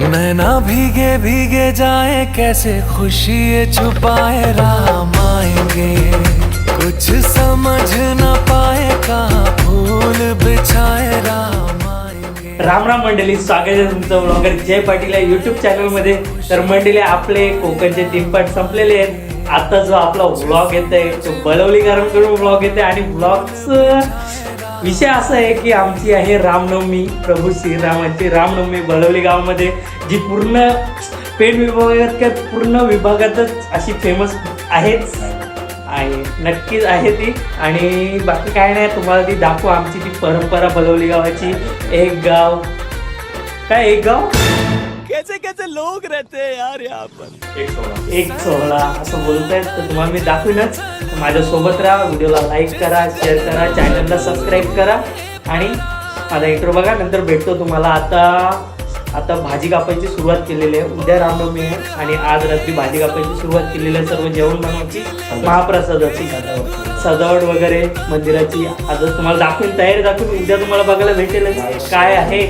नैना भीगे भीगे जाए कैसे खुशी ये छुपाए राम आएंगे कुछ समझ न पाए का फूल बिछाए राम आएंगे राम राम मंडळी स्वागत आहे तुमचं ब्लॉगर जय पाटील या युट्यूब चॅनलमध्ये तर मंडळी आपले कोकणचे तीन संपलेले आहेत. आता जो आपला व्लॉग येत आहे तो करून व्लॉग येते आणि ब्लॉगचं विषय असा आहे की आमची आहे रामनवमी. प्रभू श्रीरामाची रामनवमी बळवली गावामध्ये जी पूर्ण पेण विभागात पूर्ण विभागातच अशी फेमस आहेच. आहे. नक्कीच आहे ती. आणि बाकी काय नाही तुम्हाला ती दाखवू. आमची ती परंपरा बलवली गावाची. एक गाव. काय एक गाव? कैसे कैसे लोग रहते हैं यार यहाँ पर? एक सोहळा असं बोलतायत तर तुम्हाला मी दाखवीनच. माझ्या सोबत राहा व्हिडिओला लाईक करा शेअर करा चॅनलला सबस्क्राईब करा. आणि माझा इंट्रो बघा नंतर भेटतो तुम्हाला. आता आता भाजी कापायची सुरुवात केलेली आहे. उद्या रामनवमी आहे आणि आज रात्री भाजी कापायची सुरुवात केलेली आहे सर्व जेवण बनवायची. महाप्रसादाची. सजावट वगैरे मंदिराची. आज तुम्हाला दाखवून तयारी दाखवून. उद्या तुम्हाला बघायला भेटेल काय आहे?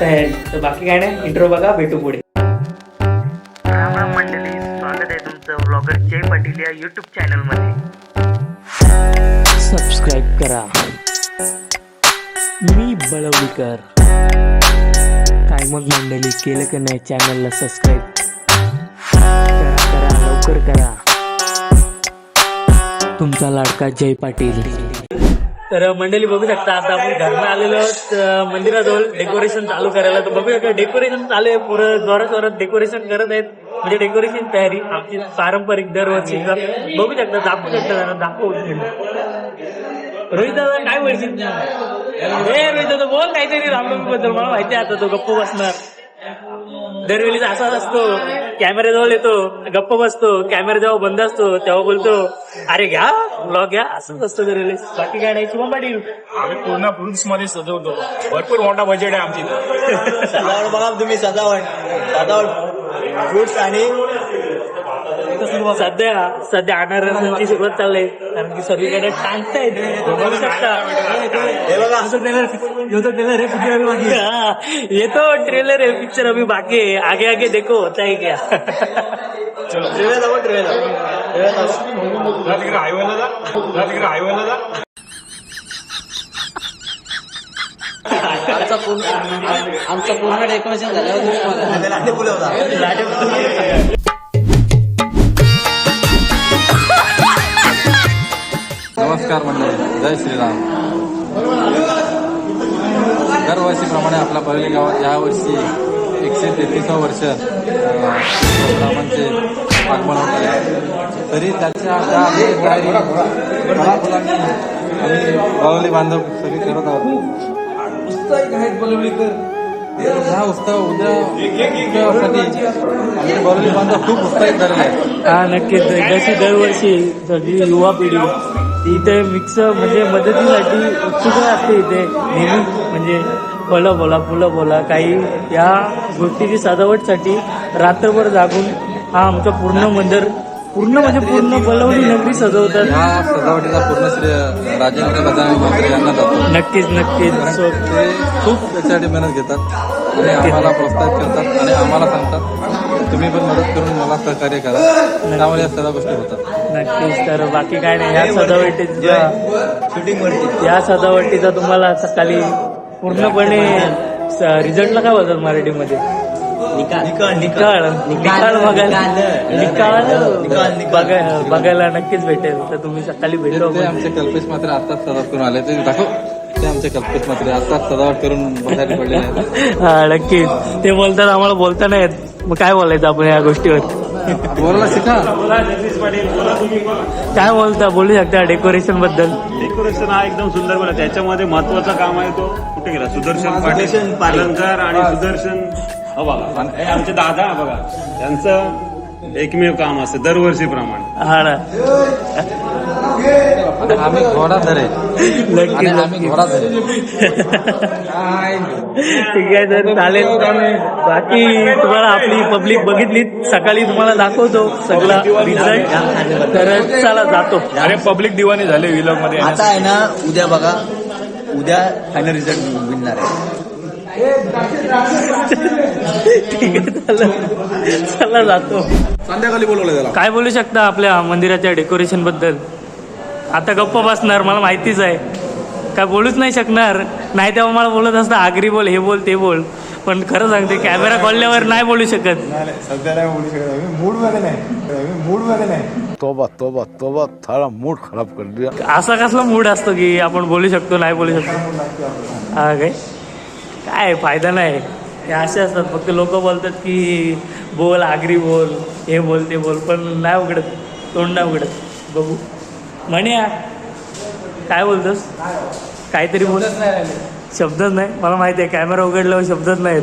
तर बाकी काय नाही इंट्रो बघा भेटू पुढे. राम राम मंडळी स्वागत आहे तुमचं ब्लॉगर जय पाटील या युट्यूब चॅनलमध्ये सबस्क्राईब करा. मी बळवलीकर. काय मग मंडळी केलं का नाही चॅनलला सबस्क्राईब करा करा लवकर करा. तुमचा लाडका जय पाटील. तर मंडळी बघू शकता आता आपण घरनं आलेलो मंदिराजवळ डेकोरेशन चालू करायला. तर बघू शकता डेकोरेशन चालू आहे पुरं जोरात जोरात डेकोरेशन करत आहेत. म्हणजे डेकोरेशन तयारी आमची पारंपरिक दरवर्षी. बघू शकता दाखवू शकता जरा दाखवू रोहित दादा काय बोलशील? हे रोहित दादा बोल काहीतरी रामनवमी बद्दल मला माहिती आहे आता तो गप्प बसणार. दरवेळीच असाच असतो. कॅमेऱ्याजवळ येतो गप्प बसतो कॅमेरा जेव्हा बंद असतो तेव्हा बोलतो अरे घ्या ब्लॉग घ्या असंच असतं दरवेळेस बाकी काय नाही शुभम पाटील. आम्ही पूर्ण फ्रुट्समध्ये सजवतो. भरपूर मोठा बजेट आहे आमची इथं. सजावट बघा तुम्ही सजावट. सजावट. फ्रुट्स आणि सध्या सध्या अनारसांची सुरुवात चालली कारण की सगळीकडे टांगतायत बघू शकता. हे बघा. हा, येतो ट्रेलर आहे पिक्चर अभी बाकी है आगे आगे देखो होता है क्या? ट्रेव्या जाऊ हायवेला जा. हायवेला जा. आमचा पूर्ण आमचा पूर्ण डेकोरेशन झालं नमस्कार मंडळी जय श्रीराम. दरवर्षीप्रमाणे आपल्या बरळी गावात यावर्षी एकशे तेहतीसा वर्ष अं, रामांचे आगमन होत आहे. तरी त्याच्या त्या आधी तयारी फळाफुलांनी आम्ही बावली बांधव सगळी करत आहोत. उत्साहित आहेत ह्या उत्सव उद्या बळवली बांधव खूप उत्साहित झालेले हा नक्कीच. जशी दरवर्षी सगळी युवा पिढी इथे मिक्स म्हणजे मदतीसाठी उत्सुक असते इथे. नेहमी म्हणजे फळं बोला फुलं बोला. काही या गोष्टीची सजावटसाठी रात्रभर जागून हा आमचा पूर्ण मंदिर पूर्ण म्हणजे पूर्ण बलवली नगरी सजवतात. ह्या सजावटीचा पूर्ण श्रेय राजेंद्र गजानन म्हात्रे यांना जातो. नक्कीच नक्कीच. सो ते खूप त्याच्यासाठी मेहनत घेतात आणि आम्हाला प्रोत्साहित करतात आणि आम्हाला सांगतात. तुम्ही पण मदत करून मला सहकार्य करा. त्यामुळे या सगळ्या गोष्टी होतात. नक्कीच तर बाकी काय नाही. या सजावटीचा शूटिंग वरती. या सजावटीचा तुम्हाला सकाळी पूर्णपणे रिझल्टला काय बोलतात मराठीमध्ये? निकाल. निकाल निकाल. निकाल. बघायला. निकाल. निकाल. बघायला बघायला नक्कीच भेटेल. तर तुम्ही सकाळी ते भेटू ते आमचे कल्पेश मात्र आत्ताच सजावट करून आले. ते दाखव. ते आमचे कल्पेश मात्र आत्ताच सजावट करून बाहेर पडले हा नक्कीच. ते बोलतात आम्हाला बोलता नाही येत मग काय बोलायचं आपण या गोष्टीवर? बोलायला शिका. काय बोलता? बोलू शकता डेकोरेशनबद्दल. डेकोरेशन हा एकदम सुंदर बोला. त्याच्यामध्ये महत्वाचं काम आहे तो. कुठे गेला? सुदर्शन पाटील सुदर्शन पाटील. अलंकार आणि सुदर्शन हो बघा हे आमचे दादा बघा त्यांचं एकमेव काम असतं दरवर्षीप्रमाणे. हा ना. आणि आम्ही घोडा धरे. आणि आम्ही घोडा धरे. ठीक आहे तर चालेल. बाकी तुम्हाला आपली पब्लिक बघितली. सकाळी तुम्हाला दाखवतो सगळा रिझल्ट तर चला जातो. अरे पब्लिक दिवाणी झाले विलॉगमध्ये. आता आहे ना उद्या बघा. उद्या फायनल रिझल्ट मिळणार आहे. ठीक आहे चला. चला जातो. संध्याकाळी बोलवलं त्याला. काय बोलू शकता आपल्या मंदिराच्या डेकोरेशनबद्दल? आता गप्प बसणार मला माहितीच आहे. काय बोलूच नाही शकणार. नाही तेव्हा मला बोलत असतं आगरी बोल हे बोल ते बोल. पण खरं सांगते कॅमेरा खोलल्यावर नाही बोलू शकत. सध्या नाही बोलू शकत मूडमध्ये नाही. मूडमध्ये नाही. तोबा तोबा तोबा थारा मूड खराब कर दिया. असा कसला मूड असतो की आपण बोलू शकतो नाही बोलू शकतो? हा काय? काय फायदा नाही. हे असे असतात फक्त लोक बोलतात की बोल आगरी बोल हे बोल ते बोल पण नाही उघडत तोंड नाही उघडत. बघू. म्हणे काय बोलतोस? काहीतरी बोल. शब्दच नाही मला माहिती आहे कॅमेरा उघडल्यावर शब्दच नाहीत.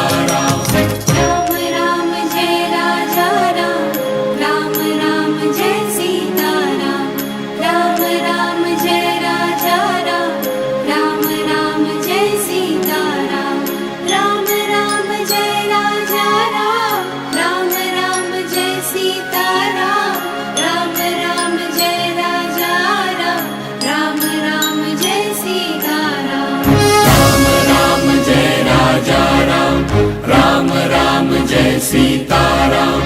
तर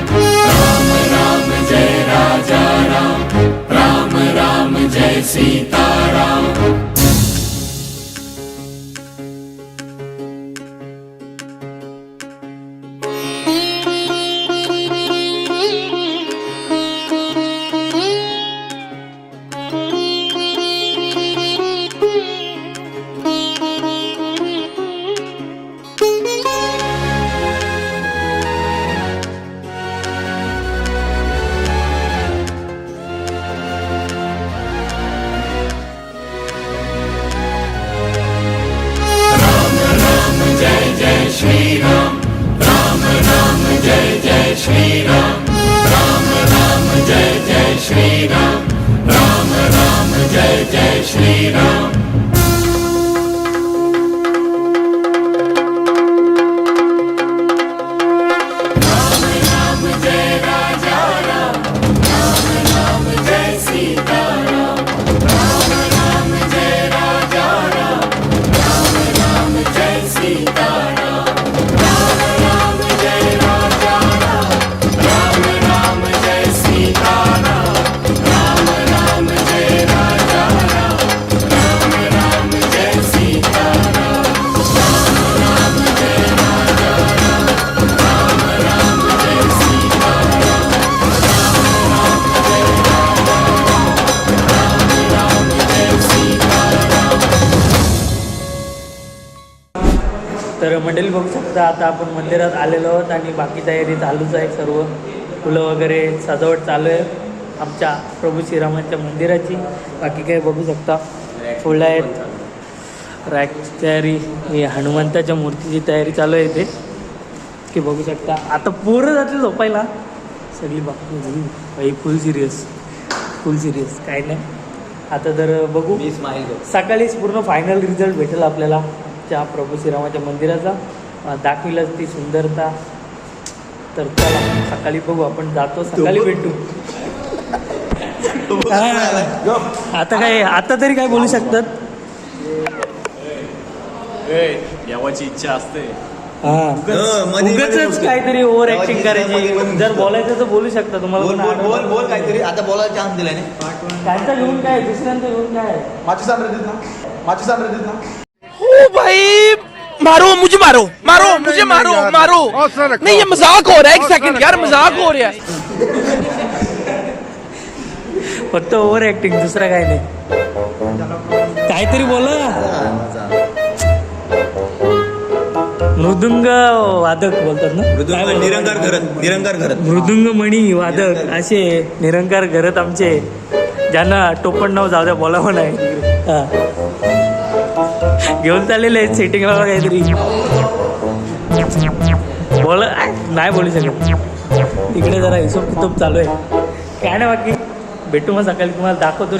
मंडळी बघू शकता आता आपण मंदिरात आलेलो आहोत आणि बाकी तयारी चालूच आहे सर्व. फुलं वगैरे सजावट चालू आहे आमच्या प्रभू श्रीरामांच्या मंदिराची. बाकी काय बघू शकता. फुलं आहेत. रॅकची तयारी ही हनुमंताच्या मूर्तीची तयारी चालू आहे इथे. की बघू शकता. आता पोरं जातील झोपायला. सगळी बाकी फुल सिरियस फुल सिरियस काय नाही. आता तर बघू. सकाळीच पूर्ण फायनल रिझल्ट भेटेल आपल्याला. त्या प्रभू श्रीरामाच्या मंदिराचा. दाखविलंच ती सुंदरता. तर चला सकाळी बघू आपण जातो सकाळी भेटू. आता काय आता तरी काय बोलू शकतात? देवाची इच्छा असते. हा. काहीतरी ओव्हर ऍक्टिंग करायची. जर बोलायचं तर बोलू शकता तुम्हाला बोल बोल बोल काहीतरी. आता बोलायला चान्स दिलाय ना? त्यांचा घेऊन काय दुसऱ्यांचा घेऊन काय? माझी सांग ना. माझी सांग देत ना मारो मुझे मारो मारो मुझे मारो मारो। नहीं ये मजाक हो रहा है एक सेकंड यार मजाक हो रहा है। फक्त ओव्हर ऍक्टिंग दुसरं काय नाही. काहीतरी बोला. मृदुंग वादक बोलतात ना? बोलतात? निरंकार करत निरंकार करत. मृदुंग मणी वादक असे निरंकार घरत आमचे. ज्यांना टोपण नाव जाऊ द्या बोलावं नाही. हा. घेऊन चाललेले आहेत सेटिंगला काहीतरी. बोल नाही बोलू शकत. इकडे जरा हिशोब कितोब चालू आहे. काय नाही बाकी. भेटू मग सकाळी तुम्हाला दाखवतो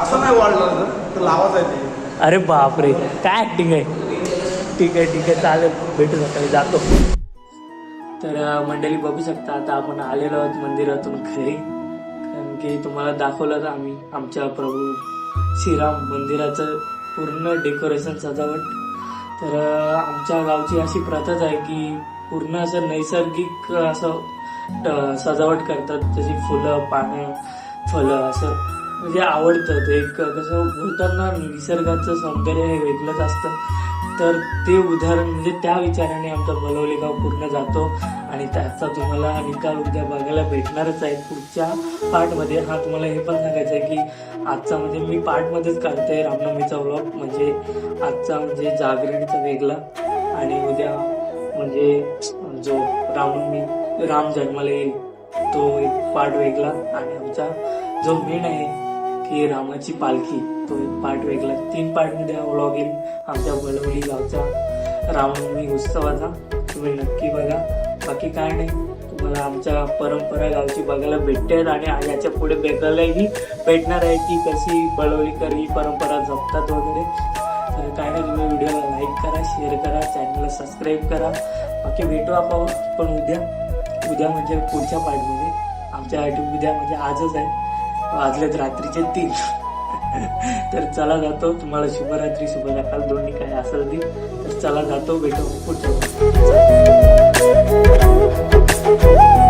असं नाही वाढलं अरे बापरे काय ऍक्टिंग आहे? ठीक आहे ठीक आहे चालेल. भेटू सकाळी जातो. तर मंडळी बघू शकता आता आपण आलेलो आहोत मंदिरातून घरी कारण की तुम्हाला दाखवलं तर आम्ही आमच्या प्रभू श्रीराम मंदिराचं पूर्ण डेकोरेशन सजावट. तर आमच्या गावची अशी प्रथाच आहे की पूर्ण असं नैसर्गिक असं ट- सजावट करतात. जशी फुलं पानं फळं असं. म्हणजे आवडतं. ते एक कसं बोलताना निसर्गाचं सौंदर्य हे वेगळंच असतं. तर ते उदाहरण म्हणजे त्या विचाराने आमचा बलवली गाव पूर्ण जातो. आणि त्याचा तुम्हाला निकाल उद्या बघायला भेटणारच आहे. पुढच्या पार्टमध्ये हा तुम्हाला हे पण सांगायचं आहे की आजचा म्हणजे मी पार्टमध्येच काढतोय रामनवमीचा व्लॉग म्हणजे आजचा म्हणजे जागरणीचा वेगळा आणि उद्या म्हणजे जो रामनवमी राम जन्माला येईल तो एक पार्ट वेगळा. आणि आमचा जो मेन आहे की रामाची पालखी तो एक पार्ट वेगळा. तीन पार्टमध्ये हा व्लॉग येईल. आमच्या बलवली गावचा रामनवमी उत्सवाचा. तुम्ही नक्की बघा. बाकी काय नाही. तुम्हाला आमच्या परंपरा गावची बघायला भेटते आणि याच्यापुढे बघायलाही भेटणार आहे की कशी बळवलीकर ही परंपरा जपतात वगैरे. तर काय नाही तुम्ही व्हिडिओला लाईक करा शेअर करा चॅनलला सबस्क्राईब करा. बाकी भेटू आपण पण उद्या. उद्या म्हणजे पुढच्या पार्टमध्ये आमच्यासाठी उद्या म्हणजे आजच आहे. वाजलेत रात्रीचे तीन. तर चला जातो. तुम्हाला शुभरात्री शुभ सकाळ दोन्ही काय असेल ती तर चला जातो भेटू पुढच्या Música